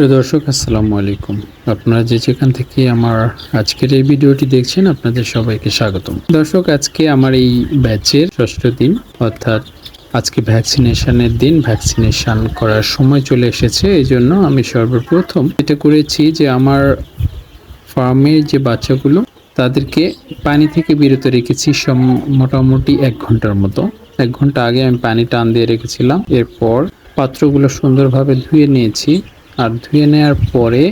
প্রিয় দর্শক, আসসালামু আলাইকুম। আপনারা যে যেখান থেকে আমার আজকের এই ভিডিওটি দেখছেন, আপনাদের সবাইকে স্বাগতম। দর্শক, আজকে আমার এই ব্যাচের ষষ্ঠ দিন, অর্থাৎ আজকে ভ্যাকসিনেশনের দিন, ভ্যাকসিনেশন করার সময় চলে এসেছে, এই জন্য আমি সর্বপ্রথম এটা করেছি যে আমার ফার্মের যে বাচ্চাগুলো, তাদেরকে পানি থেকে বিরত রেখেছি সম, মোটামুটি এক ঘণ্টার মতো। এক ঘণ্টা আগে আমি পানি টান দিয়ে রেখেছিলাম, এরপর পাত্রগুলো সুন্দরভাবে ধুয়ে নিয়েছি। আর ধুয়ে নেওয়ার পরে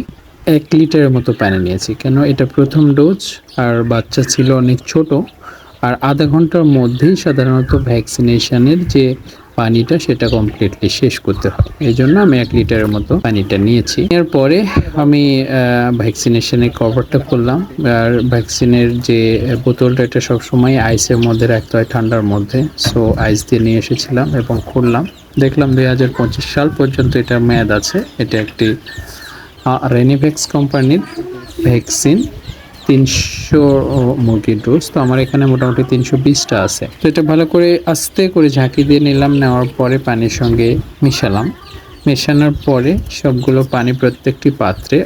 এক লিটারের মতো পানি নিয়েছি। কেন এটা প্রথম ডোজ আর বাচ্চা ছিল অনেক ছোট, আর আধা ঘণ্টার মধ্যেই সাধারণত ভ্যাকসিনেশনের যে পানিটা সেটা কমপ্লিটলি শেষ করতে হয় এই জন্য আমি এক লিটারের মতো পানিটা নিয়েছি। এরপরে আমি ভ্যাকসিনেশনের কভারটা করলাম আর ভ্যাকসিনের যে বোতলটা, এটা সবসময় আইসের মধ্যে রাখতে হয়, ঠান্ডার মধ্যে। সো আইস দিয়ে নিয়ে এসেছিলাম এবং খুললাম। দেখলাম দুই হাজার পঁচিশ সাল পর্যন্ত এটার মেয়াদ আছে। এটা একটি রেনিভেক্স কোম্পানির ভ্যাকসিন, তিনশো মুরগির ডোজ তো আমার এখানে মোটামুটি তিনশো বিশটা আছে। তো এটা ভালো করে আস্তে করে ঝাঁকি দিয়ে নিলাম, নেওয়ার পরে পানির সঙ্গে মিশালাম। মেশানোর পরে সবগুলো পানি প্রত্যেকটি পাত্রে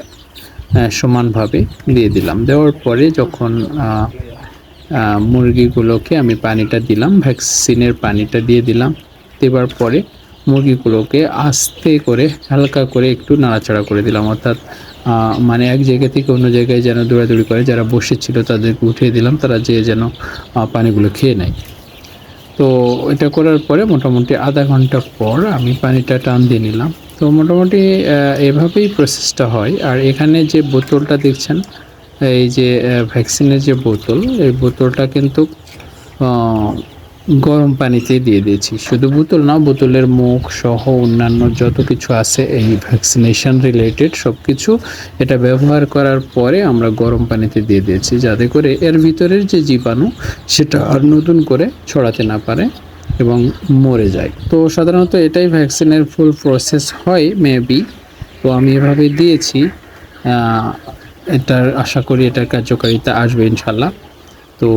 সমানভাবে দিয়ে দিলাম। দেওয়ার পরে যখন মুরগিগুলোকে আমি পানিটা দিলাম, ভ্যাকসিনের পানিটা দিয়ে দিলাম। দেওয়ার পরে মুরগিগুলোকে আস্তে করে, হালকা করে একটু নাড়াচাড়া করে দিলাম। অর্থাৎ মানে এক জায়গা থেকে অন্য জায়গায় যেন দৌড়াদৌড়ি করে যারা বসেছিল তাদেরকে উঠিয়ে দিলাম, তারা যে যেন পানিগুলো খেয়ে নেয়। তো এটা করার পরে মোটামুটি আধা ঘণ্টা পর আমি পানিটা টান দিয়ে নিলাম। তো মোটামুটি এভাবেই প্রসেসটা হয়। আর এখানে যে বোতলটা দেখছেন, এই যে ভ্যাকসিনের যে বোতল, এই বোতলটা কিন্তু গরম পানিতে দিয়ে দিয়েছি। শুধু বোতল না, বোতলের মুখ সহ অন্যান্য যত কিছু আছে, এই ভ্যাকসিনেশন রিলেটেড সব কিছু এটা ব্যবহার করার পরে আমরা গরম পানিতে দিয়ে দিয়েছি, যাতে করে এর ভিতরের যে জীবাণু, সেটা আর নতুন করে ছড়াতে না পারে এবং মরে যায়। তো সাধারণত এটাই ভ্যাকসিনের ফুল প্রসেস হয় মেবি তো আমি এভাবে দিয়েছি এটার আশা করি এটার কার্যকারিতা আসবে ইনশাল্লাহ। তো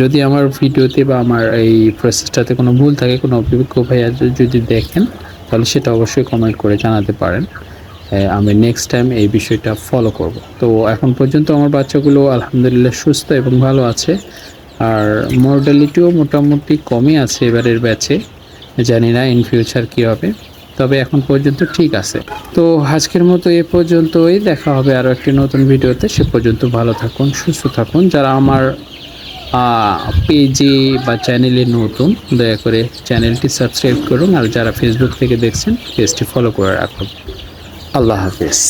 যদি আমার ভিডিওতে বা আমার এই প্রসেসটাতে কোনো ভুল থাকে, কোনো অভিজ্ঞ ভাইয়া যদি দেখেন, তাহলে সেটা অবশ্যই কমেন্ট করে জানাতে পারেন। আমি নেক্সট টাইম এই বিষয়টা ফলো করব। তো এখন পর্যন্ত আমার বাচ্চাগুলো আলহামদুলিল্লাহ সুস্থ এবং ভালো আছে। আর মর্টালিটিও মোটামুটি কমই আছে এবারের ব্যাচে জানি না ইন ফিউচার কী হবে, তবে এখন পর্যন্ত ঠিক আছে। তো আজকের মতো এ পর্যন্তই। দেখা হবে আরও একটি নতুন ভিডিওতে। সে পর্যন্ত ভালো থাকুন, সুস্থ থাকুন। যারা আমার পেজে বা চ্যানেলে নতুন, দয়া করে চ্যানেলটি সাবস্ক্রাইব করুন আর যারা ফেসবুক থেকে দেখছেন পেজটি ফলো করে রাখুন। আল্লাহ হাফেজ।